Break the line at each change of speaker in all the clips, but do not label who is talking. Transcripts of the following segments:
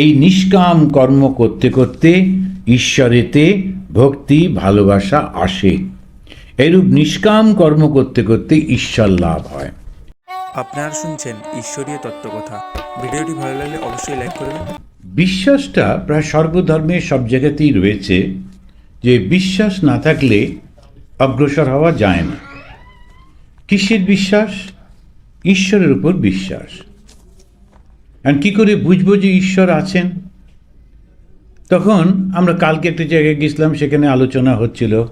এই নিষ্কাম কর্ম করতে করতে ঈশ্বরেতে ভক্তি ভালোবাসা আসে। এরূপ নিষ্কাম কর্ম করতে করতে ঈশ্বর লাভ হয়।
আপনারা শুনছেন ঈশ্বরীয় তত্ত্বকথা। ভিডিওটি ভালো লাগলে অবশ্যই লাইক করবেন
বিশ্বাসটা প্রায় সর্বধর্মে সব জায়গাতেই রয়েছে যে বিশ্বাস না থাকলে অগ্রসর হওয়া যায় না। কিসের বিশ্বাস? ঈশ্বরের উপর বিশ্বাস। আর কী করে বুঝব যে ঈশ্বর আছেন? তখন আমরা কালকে একটা জায়গায় গেছিলাম, সেখানে আলোচনা হচ্ছিল।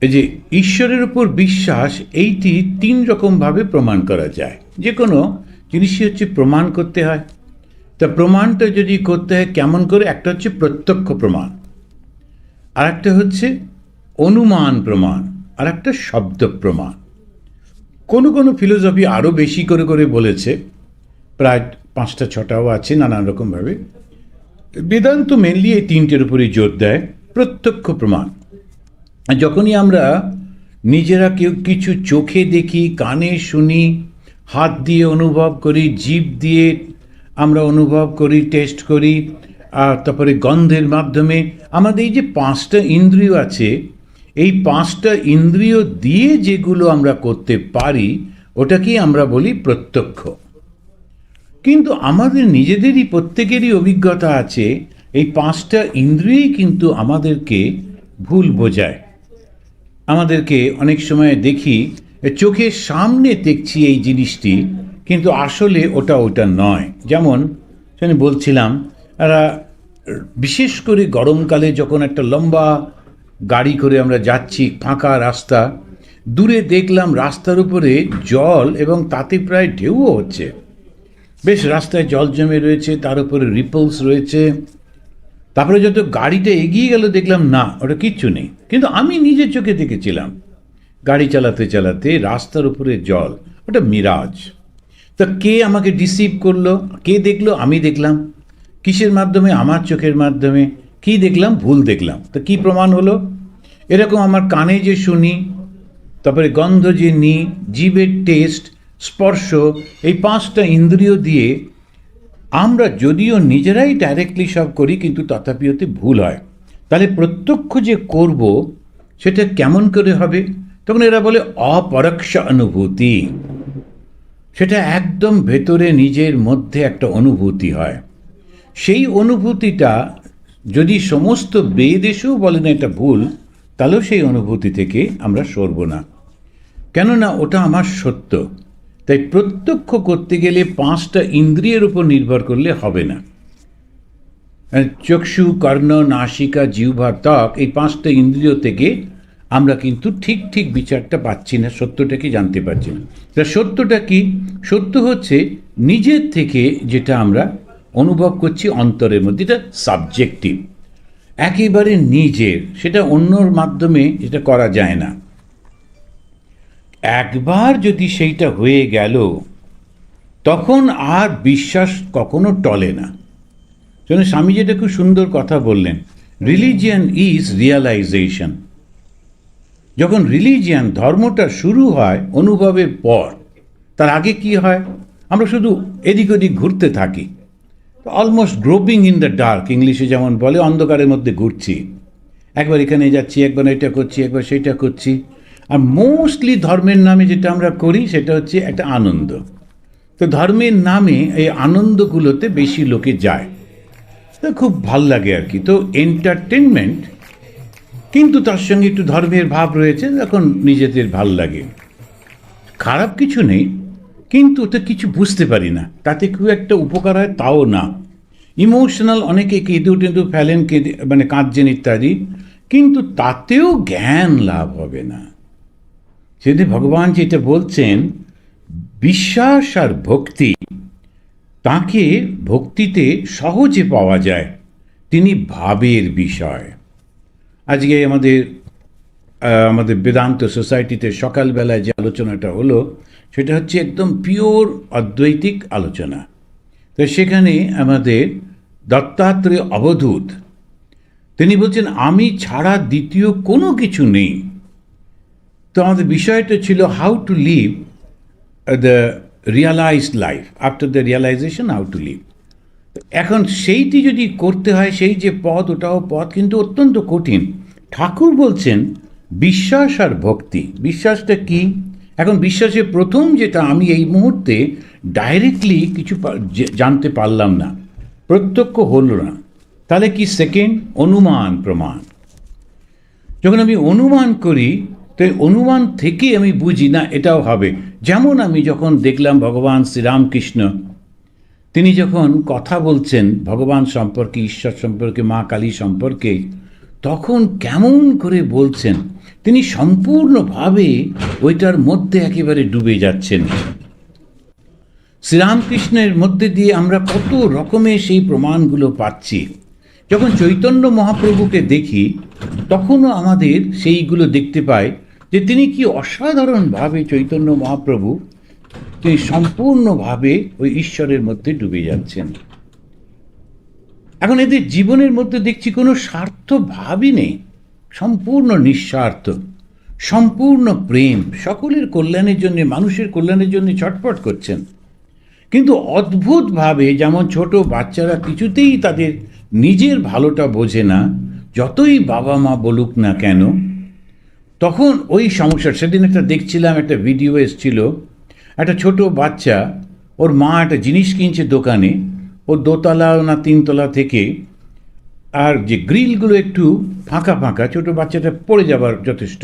এই যে ঈশ্বরের উপর বিশ্বাস, এইটি তিন রকমভাবে প্রমাণ করা যায়। যে কোনো জিনিসই হচ্ছে প্রমাণ করতে হয়। তা প্রমাণটা যদি করতে হয়, কেমন করে? একটা হচ্ছে প্রত্যক্ষ প্রমাণ। আর একটা হচ্ছে অনুমান প্রমাণ। আর একটা শব্দ প্রমাণ। কোনো কোনো ফিলোসফি আরও বেশি করে করে বলেছে প্রায় পাঁচটা, ছটাও আছে নানান রকমভাবে। বেদান্ত মেনলি এই তিনটের উপরেই জোর দেয়, প্রত্যক্ষ প্রমাণ। যখনই আমরা নিজেরা কেউ কিছু চোখে দেখি, কানে শুনি, হাত দিয়ে অনুভব করি, জিভ দিয়ে আমরা অনুভব করি, টেস্ট করি, আর তারপরে গন্ধের মাধ্যমে আমাদের এই যে পাঁচটা ইন্দ্রিয় আছে, এই পাঁচটা ইন্দ্রিয় দিয়ে যেগুলো আমরা করতে পারি, ওটাকেই আমরা বলি প্রত্যক্ষ। কিন্তু আমাদের নিজেদেরই প্রত্যেকেরই অভিজ্ঞতা আছে, এই পাঁচটা ইন্দ্রিয়ই কিন্তু আমাদেরকে ভুল বোঝায়। আমাদেরকে অনেক সময় দেখি চোখের সামনে দেখছি এই জিনিসটি, কিন্তু আসলে ওটা ওটা নয়। যেমন, সেখানে বলছিলাম বিশেষ করে গরমকালে যখন একটা লম্বা গাড়ি করে আমরা যাচ্ছি ফাঁকা রাস্তা, দূরে দেখলাম রাস্তার উপরে জল এবং তাতে প্রায় ঢেউও হচ্ছে। বেশ রাস্তায় জল জমে রয়েছে, তার উপরে রিপলস রয়েছে। তারপরে যত গাড়িটা এগিয়ে গেল, দেখলাম না, ওটা কিচ্ছু নেই। কিন্তু আমি নিজের চোখে দেখেছিলাম, গাড়ি চালাতে চালাতে রাস্তার উপরে জল, ওটা মিরাজ তা কে আমাকে ডিসিভ করল? কে দেখল? আমি দেখলাম। কিসের মাধ্যমে? আমার চোখের মাধ্যমে। কি দেখলাম? ভুল দেখলাম। তা কি প্রমাণ হলো? এরকম আমার কানে যে শুনি, তারপরে গন্ধ যে নিই জিভের টেস্ট স্পর্শ, এই পাঁচটা ইন্দ্রিয় দিয়ে আমরা যদিও নিজেরাই ডাইরেক্টলি সব করি, কিন্তু তথাপি ওতে ভুল হয়। তাহলে প্রত্যক্ষ যে করব, সেটা কেমন করে হবে? তখন এরা বলে অপরোক্ষ অনুভূতি। সেটা একদম ভেতরে নিজের মধ্যে একটা অনুভূতি হয়। সেই অনুভূতিটা যদি সমস্ত বেদেশেও এসেও বলেন এটা ভুল, তাহলেও সেই অনুভূতি থেকে আমরা সরব না। কেননা ওটা আমার সত্য। তাই প্রত্যক্ষ করতে গেলে পাঁচটা ইন্দ্রিয়ের উপর নির্ভর করলে হবে না। চক্ষু, কর্ণ, নাসিকা, জিহ্বা, ত্বক এই পাঁচটা ইন্দ্রিয় থেকে আমরা কিন্তু ঠিক ঠিক বিচারটা পাচ্ছি না সত্যটাকে জানতে পারছি না। তা সত্যটা কি? সত্য হচ্ছে নিজের থেকে যেটা আমরা অনুভব করছি অন্তরের মধ্যে, এটা সাবজেক্টিভ একেবারে নিজের, সেটা অন্যর মাধ্যমে যেটা করা যায় না। একবার যদি সেইটা হয়ে গেল, তখন আর বিশ্বাস কখনো টলে না। জন্য স্বামী যেটা খুব সুন্দর কথা বললেন। রিলিজিয়ান ইজ রিয়ালাইজেশন যখন রিলিজিয়ান ধর্মটা শুরু হয় অনুভবের পর, তার আগে কি হয়? আমরা শুধু এদিক ওদিক ঘুরতে থাকি। Almost groping in the dark ইংলিশে যেমন বলে, অন্ধকারের মধ্যে ঘুরছি। একবার এখানে যাচ্ছি, একবার এটা করছি, একবার সেটা করছি। আর মোস্টলি ধর্মের নামে যেটা আমরা করি, সেটা হচ্ছে একটা আনন্দ। তো ধর্মের নামে এই আনন্দগুলোতে বেশি লোকে যায়। তো খুব ভালো লাগে আর কি। তো এন্টারটেনমেন্ট কিন্তু তার সঙ্গে একটু ধর্মের ভাব রয়েছে তখন নিজেদের ভালো লাগে। খারাপ কিছু নেই, কিন্তু ওটা কিছু বুঝতে পারি না। তাতে খুব একটা উপকার হয়, তাও না। ইমোশনাল অনেকে কেঁদু টেঁদু ফেলেন, কেঁদে মানে কাঁদছেন ইত্যাদি, কিন্তু তাতেও জ্ঞান লাভ হবে না। সেদিন ভগবান যেটা বলছেন, বিশ্বাস আর ভক্তি, তাকে ভক্তিতে সহজে পাওয়া যায়। তিনি ভাবের বিষয়। আজকে আমাদের আমাদের বেদান্ত সোসাইটিতে সকালবেলায় যে আলোচনাটা হলো, সেটা হচ্ছে একদম পিওর অদ্বৈতিক আলোচনা। তো সেখানে আমাদের দত্তাত্রেয় অবধূত, তিনি বলছেন, আমি ছাড়া দ্বিতীয় কোনো কিছু নেই। তো আমাদের বিষয়টা ছিল how to live the realized life after the realization how to live এখন সেইটি যদি করতে হয়, সেই যে পথ, ওটাও পথ কিন্তু অত্যন্ত কঠিন। ঠাকুর বলছেন, বিশ্বাস আর ভক্তি। বিশ্বাসটা কি? এখন বিশ্বাসের প্রথম যেটা আমি এই মুহূর্তে ডাইরেক্টলি কিছু জানতে পারলাম না। প্রত্যক্ষ হলো না। তাহলে কি সেকেন্ড অনুমান প্রমাণ। যখন আমি অনুমান করি তো এই অনুমান থেকে আমি বুঝি, না, এটাও হবে। যেমন আমি যখন দেখলাম ভগবান শ্রীরামকৃষ্ণ, তিনি যখন কথা বলছেন ভগবান সম্পর্কে, ঈশ্বর সম্পর্কে, মা কালী সম্পর্কে, তখন কেমন করে বলছেন, তিনি সম্পূর্ণভাবে ওইটার মধ্যে একেবারে ডুবে যাচ্ছেন। শ্রীরামকৃষ্ণের মধ্যে দিয়ে আমরা কত রকমের সেই প্রমাণগুলো পাচ্ছি। যখন চৈতন্য মহাপ্রভুকে দেখি, তখনও আমাদের সেইগুলো দেখতে পাই যে তিনি কি অসাধারণভাবে চৈতন্য মহাপ্রভু তিনি সম্পূর্ণভাবে ওই ঈশ্বরের মধ্যে ডুবে যাচ্ছেন। এখন এদের জীবনের মধ্যে দেখছি কোনো স্বার্থ ভাবই নেই, সম্পূর্ণ নিঃস্বার্থ, সম্পূর্ণ প্রেম, সকলের কল্যাণের জন্য, মানুষের কল্যাণের জন্য ছটফট করছেন। কিন্তু অদ্ভুতভাবে যেমন ছোট বাচ্চারা কিছুতেই তাদের নিজের ভালোটা বোঝে না, যতই বাবা মা বলুক না কেন তখন ওই সমস্যা সেদিন একটা দেখছিলাম, একটা ভিডিও এসছিল, একটা ছোট বাচ্চা, ওর মা একটা জিনিস কিনছে দোকানে ও দোতলা না তিনতলা থেকে, আর যে গ্রিলগুলো একটু ফাঁকা ফাঁকা, ছোট বাচ্চাটা পড়ে যাবার যথেষ্ট।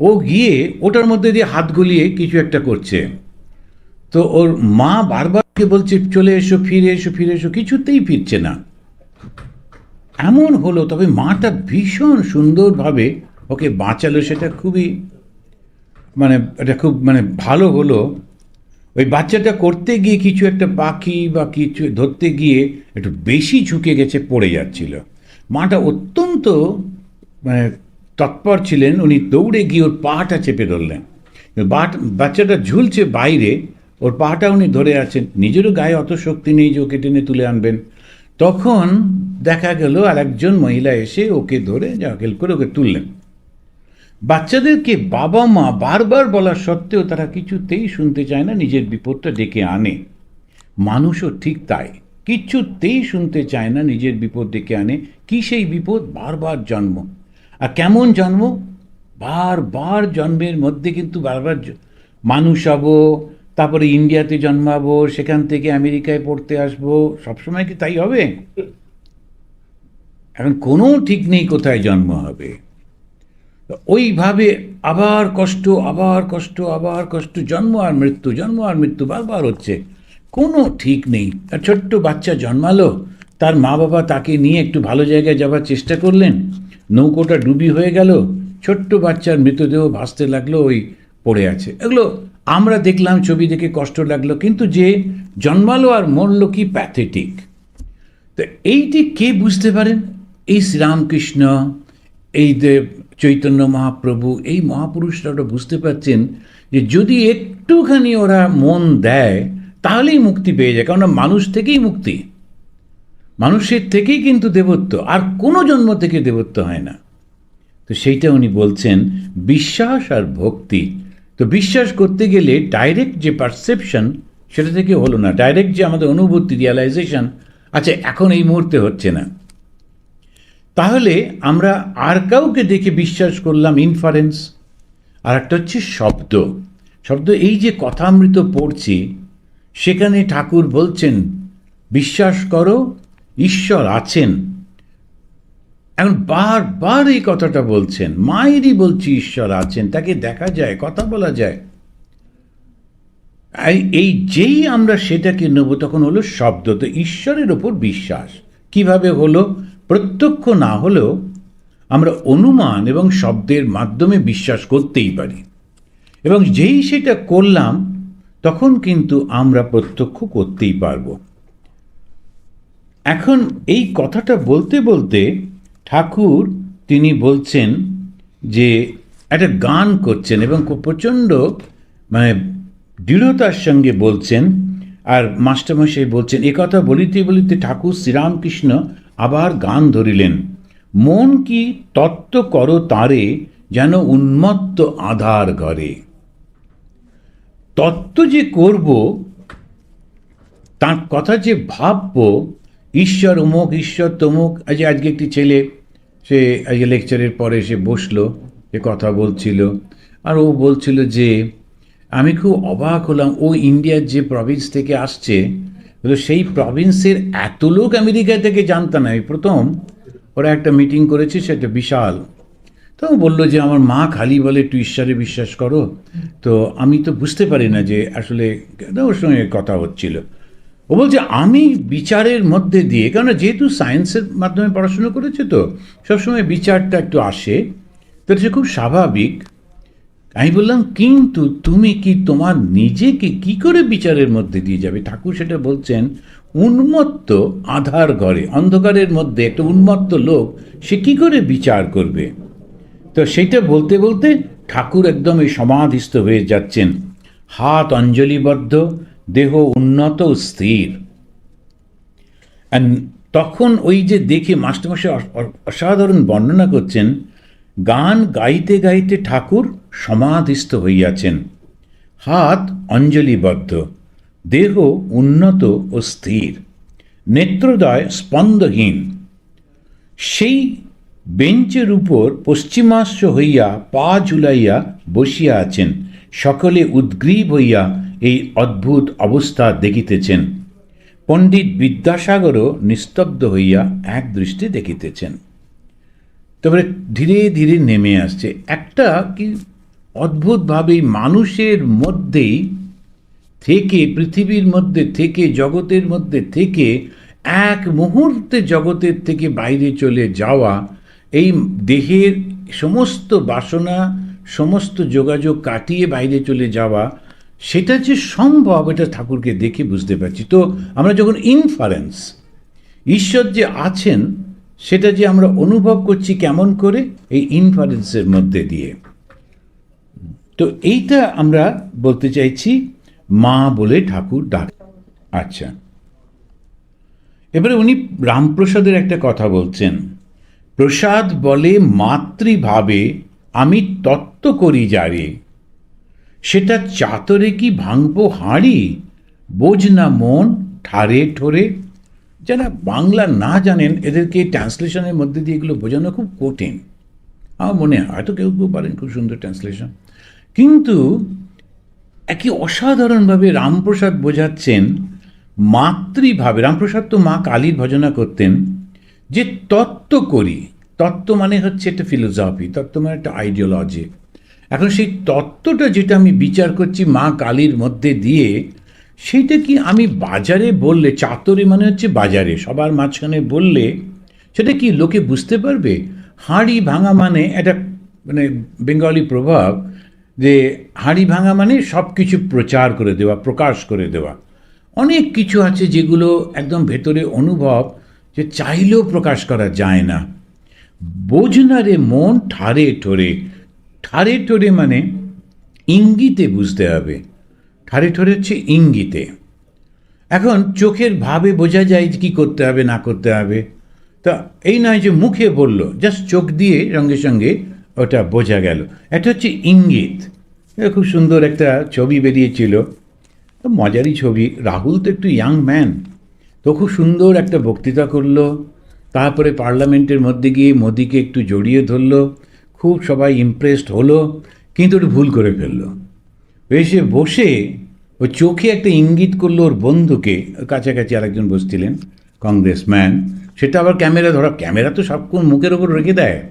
ও গিয়ে ওটার মধ্যে দিয়ে হাত গলিয়ে কিছু একটা করছে। তো ওর মা বারবার বলছে, চলে এসো, ফিরে এসো ফিরে এসো, কিছুতেই ফিরছে না। এমন হলো, তবে মাটা ভীষণ সুন্দরভাবে ওকে বাঁচালো সেটা খুবই মানে এটা খুব মানে ভালো হলো। ওই বাচ্চাটা করতে গিয়ে কিছু একটা পাখি বা কিছু ধরতে গিয়ে একটু বেশি ঝুঁকে গেছে, পড়ে যাচ্ছিল। মাটা অত্যন্ত মানে তৎপর ছিলেন, উনি দৌড়ে গিয়ে ওর পাটা চেপে ধরলেন। বাচ্চাটা ঝুলছে বাইরে, ওর পাটা উনি ধরে আছেন। নিজেরও গায়ে অত শক্তি নেই যে ওকে টেনে তুলে আনবেন। তখন দেখা গেল আর একজন মহিলা এসে ওকে ধরে, যা করে ওকে তুললেন। বাচ্চাদেরকে বাবা মা বারবার বলা সত্ত্বেও তারা কিছুতেই শুনতে চায় না, নিজের বিপদটা ডেকে আনে। মানুষও ঠিক তাই। কিছুতেই শুনতে চায় না, নিজের বিপদ ডেকে আনে। কি সেই বিপদ? বারবার জন্ম। আর কেমন জন্ম? বারবার জন্মের মধ্যে কিন্তু বারবার মানুষ হব, তারপরে ইন্ডিয়াতে জন্মাবো, সেখান থেকে আমেরিকায় পড়তে আসব, সবসময় কি তাই হবে? এখন কোনো ঠিক নেই কোথায় জন্ম হবে। ওইভাবে আবার কষ্ট আবার কষ্ট আবার কষ্ট, জন্ম আর মৃত্যু, জন্ম আর মৃত্যু বারবার হচ্ছে। কোনো ঠিক নেই। আর ছোট্ট বাচ্চা জন্মালো, তার মা বাবা তাকে নিয়ে একটু ভালো জায়গায় যাবার চেষ্টা করলেন। নৌকোটা ডুবি হয়ে গেল, ছোট্ট বাচ্চার মৃতদেহ ভাসতে লাগল, ওই পড়ে আছে। এগুলো আমরা দেখলাম, ছবি দেখে কষ্ট লাগল, কিন্তু যে জন্মালো আর মরলো কি প্যাথেটিক তো এইটি কে বুঝতে পারেন? এই শ্রীরামকৃষ্ণ, এই যে চৈতন্য মহাপ্রভু, এই মহাপুরুষরা ওরা বুঝতে পারছেন যে যদি একটুখানি ওরা মন দেয়, তাহলেই মুক্তি পেয়ে যায়। কারণ মানুষ থেকেই মুক্তি। মানুষের থেকেই কিন্তু দেবত্ব। আর কোনো জন্ম থেকে দেবত্ব হয় না। তো সেইটা উনি বলছেন, বিশ্বাস আর ভক্তি। তো বিশ্বাস করতে গেলে ডাইরেক্ট যে পারসেপশন সেটা থেকে হলো না। ডাইরেক্ট যে আমাদের অনুভূতি রিয়ালাইজেশন আচ্ছা এখন এই মুহূর্তে হচ্ছে না। তাহলে আমরা আর কাউকে দেখে বিশ্বাস করলাম ইনফারেন্স আর একটা হচ্ছে শব্দ। শব্দ এই যে কথামৃত পড়ছি, সেখানে ঠাকুর বলছেন, বিশ্বাস করো, ঈশ্বর আছেন। এখন বারবার এই কথাটা বলছেন, মায়েরই বলছি ঈশ্বর আছেন, তাকে দেখা যায়, কথা বলা যায়। এই- যেই আমরা সেটাকে নেব, তখন হলো শব্দ, তো ঈশ্বরের ওপর বিশ্বাস। কীভাবে হলো? প্রত্যক্ষ না হলেও আমরা অনুমান এবং শব্দের মাধ্যমে বিশ্বাস করতেই পারি। এবং যেই সেটা করলাম, তখন কিন্তু আমরা প্রত্যক্ষ করতেই পারব। এখন এই কথাটা বলতে বলতে ঠাকুর তিনি বলছেন যে, একটা গান করছেন এবং খুব প্রচণ্ড মানে দৃঢ়তার সঙ্গে বলছেন। আর মাস্টারমশাই বলছেন, এ কথা বলিতে বলিতে ঠাকুর শ্রীরামকৃষ্ণ আবার গান ধরিলেন, মন কি তত্ত্ব করো তারে যেন উন্মত্ত আধার ঘরে। তত্ত্ব যে করব, তার কথা যে ভাববো, ঈশ্বর অমুক, ঈশ্বর তমুক। আজ আজকে একটি ছেলে, সে আজকে লেকচারের পরে সে বসল সে কথা বলছিল, আর ও বলছিল যে, আমি খুব অবাক হলাম, ও ইন্ডিয়ার যে প্রভিন্স থেকে আসছে বলে সেই প্রভিন্সের এত লোক আমেরিকা থেকে জানতাম এই প্রথম ওরা একটা মিটিং করেছে, সেটা বিশাল। তো বলল যে, আমার মা খালি বলে, একটু ঈশ্বরে বিশ্বাস করো। তো আমি তো বুঝতে পারি না যে, আসলে ওর সঙ্গে কথা হচ্ছিল। ও বলছে, আমি বিচারের মধ্যে দিয়ে কেন যেহেতু সায়েন্সের মাধ্যমে পড়াশুনো করেছে তো, সবসময় বিচারটা একটু আসে। তো সে খুব স্বাভাবিক আমি বললাম, কিন্তু তুমি কি তোমার নিজেকে কি করে বিচারের মধ্যে দিয়ে যাবে? ঠাকুর সেটা বলছেন, উন্মত্ত আধার ঘরে, অন্ধকারের মধ্যে একটা উন্মত্ত লোক, সে কি করে বিচার করবে? তো সেটা বলতে বলতে ঠাকুর একদম এই সমাধিস্থ হয়ে যাচ্ছেন। হাত অঞ্জলিবদ্ধ, দেহ উন্নত স্থির। তখন ওই যে দেখে মাস্টারমশাই অসাধারণ বর্ণনা করছেন, গান গাইতে গাইতে ঠাকুর সমাধিস্থ হইয়াছেন। হাত অঞ্জলিবদ্ধ, দেহ উন্নত ও স্থির, নেত্রদয় স্পন্দহীন। সেই বেঞ্চের উপর পশ্চিমাশ্য হইয়া পা ঝুলাইয়া বসিয়া আছেন। সকলে উদ্গ্রীব হইয়া এই অদ্ভুত অবস্থা দেখিতেছেন। পণ্ডিত বিদ্যাসাগরও নিস্তব্ধ হইয়া এক দৃষ্টি দেখিতেছেন। তারপরে ধীরে ধীরে নেমে আসছে। একটা কি অদ্ভুতভাবে মানুষের মধ্যেই থেকে, পৃথিবীর মধ্যে থেকে, জগতের মধ্যে থেকে, এক মুহূর্তে জগতের থেকে বাইরে চলে যাওয়া, এই দেহের সমস্ত বাসনা, সমস্ত যোগাযোগ কাটিয়ে বাইরে চলে যাওয়া, সেটা যে সম্ভব, এটা ঠাকুরকে দেখে বুঝতে পারছি। তো আমরা যখন ইনফারেন্স ঈশ্বর যে আছেন, সেটা যে আমরা অনুভব করছি কেমন করে? এই ইনফারেন্সের মধ্যে দিয়ে। তো এইটা আমরা বলতে চাইছি, মা বলে ঠাকুর ডাক। আচ্ছা। এবারে উনি রামপ্রসাদের একটা কথা বলছেন। প্রসাদ বলে মাতৃভাবে আমি তত্ত্ব করি যারে। সেটা চাতরে কি ভাঙবো হাঁড়ি? বোঝ না মন ঠারে ঠোরে। যারা বাংলা না জানেন, এদেরকে ট্রান্সলেশনের মধ্যে দিয়ে এগুলো বোঝানো খুব কঠিন। আমার মনে হয়, হয়তো কেউ কেউ পারেন খুব সুন্দর ট্রান্সলেশন। কিন্তু একই অসাধারণভাবে রামপ্রসাদ বোঝাচ্ছেন মাতৃভাবে। রামপ্রসাদ তো মা কালীর ভজনা করতেন যে তত্ত্ব করি। তত্ত্ব মানে হচ্ছে একটা ফিলোসফি তত্ত্ব মানে একটা আইডিওলজি এখন সেই তত্ত্বটা যেটা আমি বিচার করছি মা কালীর মধ্যে দিয়ে সেইটা কি আমি বাজারে বললে, চাতরে মানে হচ্ছে বাজারে, সবার মাঝখানে বললে, সেটা কি লোকে বুঝতে পারবে? হাঁড়ি ভাঙা মানে একটা মানে বেঙ্গলি প্রভাব যে হাঁড়ি ভাঙা মানে সব কিছু প্রচার করে দেওয়া, প্রকাশ করে দেওয়া। অনেক কিছু আছে যেগুলো একদম ভেতরে অনুভব যে চাইলেও প্রকাশ করা যায় না। বোঝ না রে মন ঠারে ঠোরে। ঠারে ঠোরে মানে ইঙ্গিতে বুঝতে হবে। ঠারে ঠোরে হচ্ছে ইঙ্গিতে। এখন চোখের ভাবে বোঝা যায় কী করতে হবে, না করতে হবে। তা এই নয় যে মুখে বলল, জাস্ট চোখ দিয়ে সঙ্গে সঙ্গে ওটা বোঝা গেল। এটা হচ্ছে ইঙ্গিত। খুব সুন্দর একটা ছবি বেরিয়েছিল। মজারই ছবি। রাহুল তো একটু ইয়াং ম্যান তো খুব সুন্দর একটা বক্তৃতা করল। তারপরে পার্লামেন্টের মধ্যে গিয়ে মোদিকে একটু জড়িয়ে ধরলো। খুব সবাই ইমপ্রেসড হলো, কিন্তু একটু ভুল করে ফেলল। এসে বসে ও চোখে একটা ইঙ্গিত করল ওর বন্ধুকে। কাছাকাছি আরেকজন বসছিলেন কংগ্রেসম্যান সেটা আবার ক্যামেরা ধরা ক্যামেরা তো সবক্ষণ মুখের ওপর রেখে দেয়।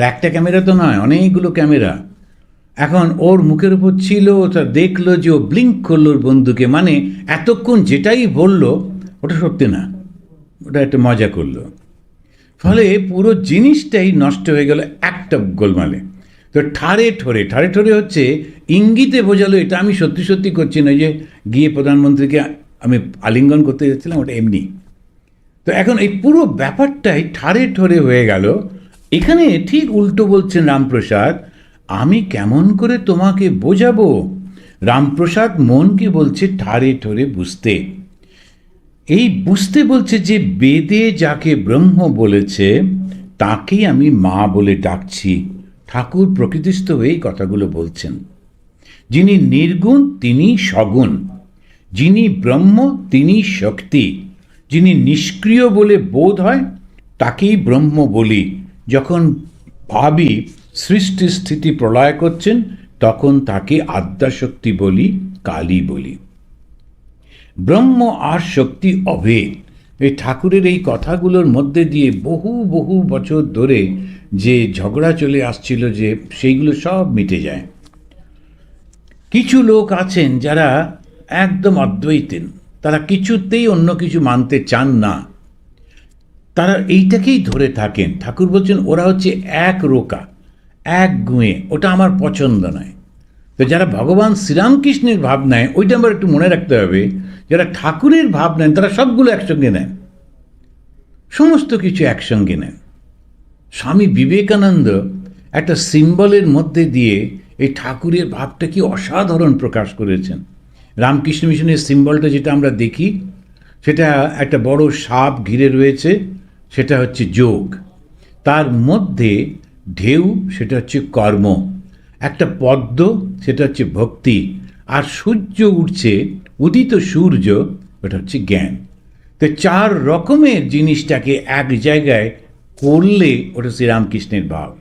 আর একটা ক্যামেরা তো নয়, অনেকগুলো ক্যামেরা। এখন ওর মুখের উপর ছিল, ওটা দেখল যে ও ব্লিঙ্ক করল ওর বন্ধুকে মানে এতক্ষণ যেটাই বলল, ওটা সত্যি না, ওটা একটা মজা করল। ফলে পুরো জিনিসটাই নষ্ট হয়ে গেল একটা গোলমালে। তো ঠারে ঠোরে ঠারে ঠোরে হচ্ছে ইঙ্গিতে বোঝালো, এটা আমি সত্যি সত্যি করছি না যে গিয়ে প্রধানমন্ত্রীকে আমি আলিঙ্গন করতে যাচ্ছিলাম, ওটা এমনি। তো এখন এই পুরো ব্যাপারটাই ঠারে ঠোরে হয়ে গেল এখানে ঠিক উল্টো বলছেন রামপ্রসাদ, আমি কেমন করে তোমাকে বোঝাবো? রামপ্রসাদ মনকে বলছে ঠারে ঠোরে বুঝতে। এই বুঝতে বলছে যে বেদে যাকে ব্রহ্ম বলেছে, তাকেই আমি মা বলে ডাকছি। ঠাকুর প্রকৃতিস্থ হয়েই কথাগুলো বলছেন। যিনি নির্গুণ, তিনি সগুণ। যিনি ব্রহ্ম, তিনি শক্তি। যিনি নিষ্ক্রিয় বলে বোধ হয়, তাকেই ব্রহ্ম বলি। যখন ভাবি সৃষ্টি স্থিতি প্রলয় করছেন, তখন তাকে আদ্যাশক্তি বলি, কালী বলি। ব্রহ্ম আর শক্তি অভেদ। এই ঠাকুরের এই কথাগুলোর মধ্যে দিয়ে বহু বহু বছর ধরে যে ঝগড়া চলে আসছিল যে সেইগুলো সব মিটে যায়। কিছু লোক আছেন যারা একদম অদ্বৈতেন তারা কিছুতেই অন্য কিছু মানতে চান না। তারা এইটাকেই ধরে থাকেন। ঠাকুর বলছেন, ওরা হচ্ছে এক রোকা, এক গুঁয়ে, ওটা আমার পছন্দ নয়। তো যারা ভগবান শ্রীরামকৃষ্ণের ভাব নেয়, ওইটা আমার একটু মনে রাখতে হবে, যারা ঠাকুরের ভাব নেন, তারা সবগুলো একসঙ্গে নেন। সমস্ত কিছু একসঙ্গে নেন। স্বামী বিবেকানন্দ একটা সিম্বলের মধ্যে দিয়ে এই ঠাকুরের ভাবটা কি অসাধারণ প্রকাশ করেছেন। রামকৃষ্ণ মিশনের সিম্বলটা যেটা আমরা দেখি, সেটা একটা বড় সাপ ঘিরে রয়েছে। সেটা হচ্ছে যোগ। তার মধ্যে ঢেউ, সেটা হচ্ছে কর্ম। একটা পদ্ম, সেটা হচ্ছে ভক্তি। আর সূর্য উঠছে উদিত সূর্য, ওটা হচ্ছে জ্ঞান। তো চার রকমের জিনিসটাকে এক জায়গায় করলে ওটা শ্রীরামকৃষ্ণের ভাব।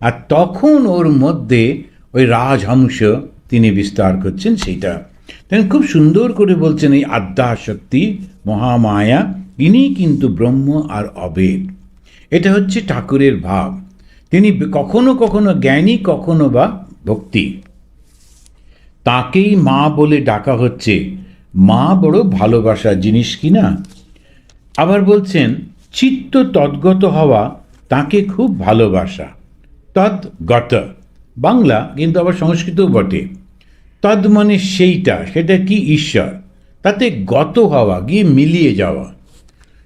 আর তখন ওর মধ্যে ওই রাজহংস তিনি বিস্তার করছেন সেইটা। তিনি খুব সুন্দর করে বলছেন এই আদ্যাশক্তি, মহামায়া। ইনি কিন্তু ব্রহ্ম আর অবেদ। এটা হচ্ছে ঠাকুরের ভাব। তিনি কখনো কখনো জ্ঞানী, কখনো বা ভক্তি। তাকেই মা বলে ডাকা হচ্ছে। মা বড় ভালোবাসার জিনিস কি না? আবার বলছেন, চিত্ত তদ্গত হওয়া তাকে খুব ভালোবাসা। তদ্গত। বাংলা কিন্তু আবার সংস্কৃতও বটে। তদ মানে সেইটা, সেটা কি ঈশ্বর? তাতে গত হওয়া, গিয়ে মিলিয়ে যাওয়া।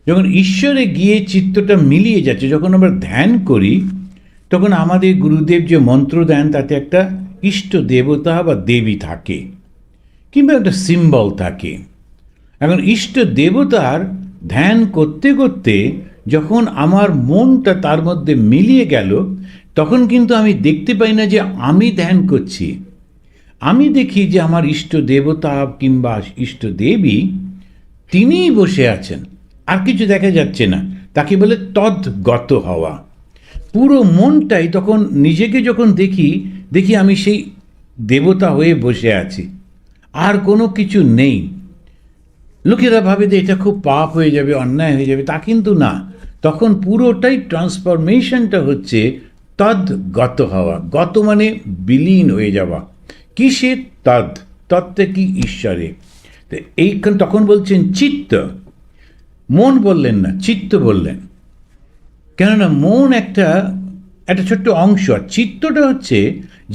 যখন ঈশ্বরে গিয়ে চিত্তটা মিলিয়ে যাচ্ছে, যখন আমরা ধ্যান করি, তখন আমাদের গুরুদেব যে মন্ত্র দেন, তাতে একটা ইষ্ট দেবতা বা দেবী থাকে, কিংবা একটা সিম্বল থাকে। এখন ইষ্ট দেবতার ধ্যান করতে করতে যখন আমার মনটা তার মধ্যে মিলিয়ে গেল, তখন কিন্তু আমি দেখতে পাই না যে আমি ধ্যান করছি। আমি দেখি যে আমার ইষ্ট দেবতা কিংবা ইষ্ট দেবী তিনিই বসে আছেন। আর কিছু দেখা যাচ্ছে না। তাকে বলে তদ্গত হওয়া। পুরো মনটাই তখন নিজেকে যখন দেখি দেখি আমি সেই দেবতা হয়ে বসে আছি। আর কোনো কিছু নেই। লোকেরা ভাবে যে এটা খুব পাপ হয়ে যাবে, অন্যায় হয়ে যাবে, তা কিন্তু না। তখন পুরোটাই ট্রান্সফরমেশনটা হচ্ছে তদ্গত হওয়া। গত মানে বিলীন হয়ে যাওয়া। কিসে তদ? তত্ত্বে কি ঈশ্বরে তো এইখান তখন বলছেন চিত্ত। মন বললেন না, চিত্ত বললেন। কেননা মন একটা একটা ছোট্ট অংশ, আর চিত্তটা হচ্ছে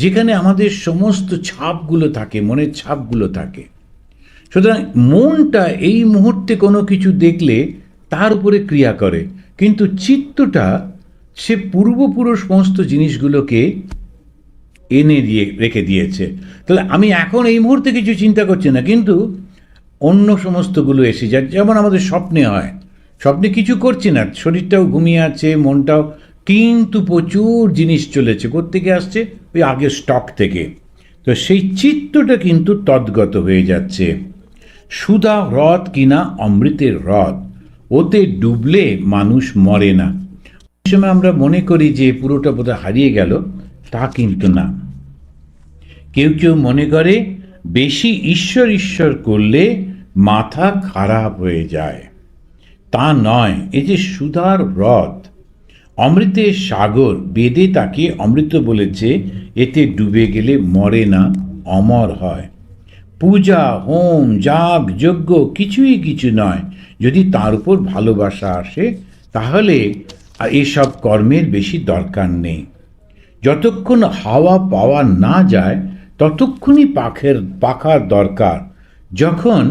যেখানে আমাদের সমস্ত ছাপগুলো থাকে, মনের ছাপগুলো থাকে। সুতরাং মনটা এই মুহূর্তে কোনো কিছু দেখলে তার উপরে ক্রিয়া করে, কিন্তু চিত্তটা সে পূর্বপুরুষ সমস্ত জিনিসগুলোকে এনে দিয়ে, রেখে দিয়েছে। তাহলে আমি এখন এই মুহূর্তে কিছু চিন্তা করছি না, কিন্তু অন্য সমস্তগুলো এসে যায়। যেমন আমাদের স্বপ্নে হয়। স্বপ্নে কিছু করছি না। শরীরটাও ঘুমিয়ে আছে, মনটাও। কিন্তু প্রচুর জিনিস চলেছে। কোত্থেকে আসছে? ওই আগের স্টক থেকে। তো সেই চিত্তটা কিন্তু তদ্গত হয়ে যাচ্ছে। সুধা হ্রদ কিনা অমৃতের হ্রদ, ওতে ডুবলে মানুষ মরে না। সময় আমরা মনে করি যে পুরোটা বোধহয় হারিয়ে গেল, তা কিন্তু না। কেউ কেউ মনে করে বেশি ঈশ্বর ঈশ্বর করলে মাথা খারাপ হয়ে যায়। তা নয়, এই যে সুধার হ্রদ, অমৃতের সাগর, বেদে তাকে অমৃত বলেছে, এতে ডুবে গেলে মরে না, অমর হয়। পূজা, হোম, যাগ, যজ্ঞ কিছুই কিছু নয়, যদি তার উপর ভালোবাসা আসে, তাহলে এসব কর্মের বেশি দরকার নেই। যতক্ষণ হাওয়া পাওয়া না যায় ততক্ষণই পাখের, পাখার দরকার। যখন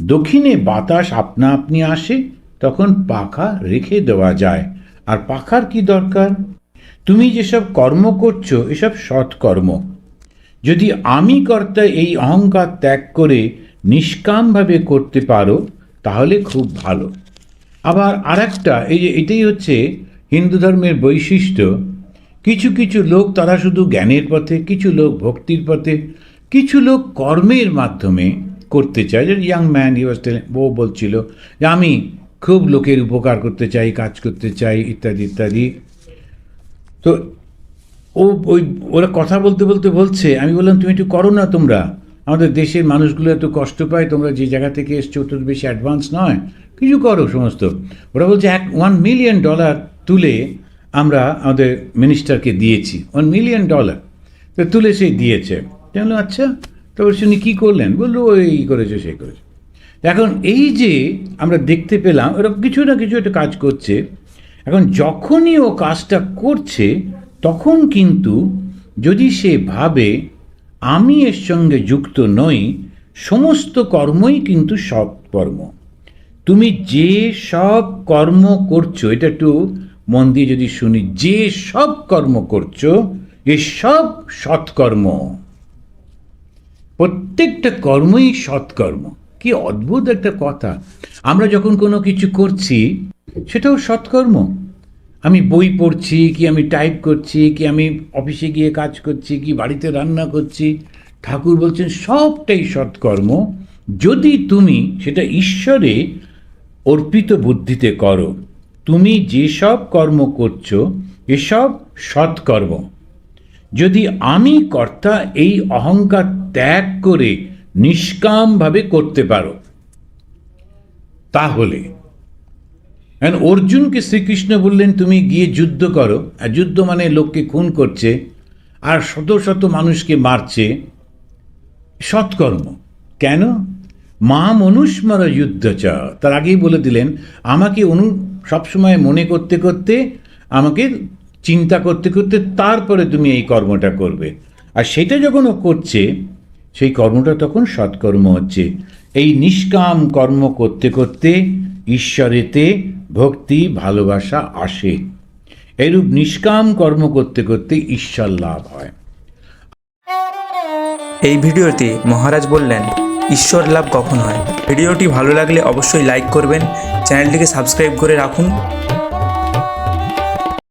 দক্ষিণে বাতাস আপনা আপনি আসে, তখন পাখা রেখে দেওয়া যায়। আর পাখার কি দরকার? তুমি যেসব কর্ম করছ, এসব সৎকর্ম। যদি আমি কর্তা এই অহংকার ত্যাগ করে নিষ্কামভাবে করতে পারো, তাহলে খুব ভালো। আবার আরেকটা, এই যে এটাই হচ্ছে হিন্দু ধর্মের বৈশিষ্ট্য। কিছু কিছু লোক তারা শুধু জ্ঞানের পথে, কিছু লোক ভক্তির পথে, কিছু লোক কর্মের মাধ্যমে করতে চায়। যে ইয়াং ম্যান ওয়াজ বউ বলছিল যে আমি খুব লোকের উপকার করতে চাই, কাজ করতে চাই, ইত্যাদি ইত্যাদি। তো ও ওই, ওরা কথা বলতে বলতে বলছে, আমি বললাম, তুমি একটু করো না তোমরা। আমাদের দেশের মানুষগুলো এত কষ্ট পায়, তোমরা যে জায়গা থেকে এসছো তো বেশি অ্যাডভান্স নয়। কিছু করো সমস্ত। ওরা বলছে, এক ওয়ান মিলিয়ন ডলার তুলে আমরা আমাদের মিনিস্টারকে দিয়েছি। ওয়ান মিলিয়ন ডলার তো তুলে সেই দিয়েছে। বললাম আচ্ছা তারপর শুনি কী করলেন? বলল ওই করেছে, সেই করেছে। এখন এই যে আমরা দেখতে পেলাম ওরা কিছু না কিছু একটা কাজ করছে। এখন যখনই ও কাজটা করছে, তখন কিন্তু যদি সে ভাবে, আমি এর সঙ্গে যুক্ত নই, সমস্ত কর্মই কিন্তু সৎকর্ম তুমি যে সব কর্ম করছ, এটা একটু মন দিয়ে যদি শুনি, যে সব কর্ম করছ, এ সব সৎকর্ম। প্রত্যেকটা কর্মই সৎকর্ম। কি অদ্ভুত একটা কথা। আমরা যখন কোনো কিছু করছি, সেটাও সৎকর্ম। আমি বই পড়ছি, কি আমি টাইপ করছি, কি আমি অফিসে গিয়ে কাজ করছি, কি বাড়িতে রান্না করছি, ঠাকুর বলছেন, সবটাই সৎকর্ম। যদি তুমি সেটা ঈশ্বরে অর্পিত বুদ্ধিতে করো তুমি যেসব কর্ম করছ, এসব সৎকর্ম। যদি আমি কর্তা এই অহংকার ত্যাগ করে নিষ্কামভাবে করতে পারো, তাহলে। অর্জুনকে শ্রীকৃষ্ণ বললেন, তুমি গিয়ে যুদ্ধ করো। আর যুদ্ধ মানে লোককে খুন করছে, আর শত শত মানুষকে মারছে। সৎকর্ম। কেন? মা মনুষ্মর যুদ্ধ চ। তার আগেই বলে দিলেন, আমাকে অনু সবসময় মনে করতে করতে, আমাকে চিন্তা করতে করতে তারপরে তুমি এই কর্মটা করবে। আর সেটা যখন ও করছে, সেই কর্মটা তখন সৎকর্ম হচ্ছে। এই নিষ্কাম কর্ম করতে করতে ঈশ্বরেতে ভক্তি, ভালোবাসা আসে। এরূপ নিষ্কাম কর্ম করতে করতে ঈশ্বর লাভ হয়।
এই ভিডিওতে মহারাজ বললেন, ঈশ্বর লাভ কখন হয়? ভিডিওটি ভালো লাগলে অবশ্যই লাইক করবেন চ্যানেলটিকে সাবস্ক্রাইব করে রাখুন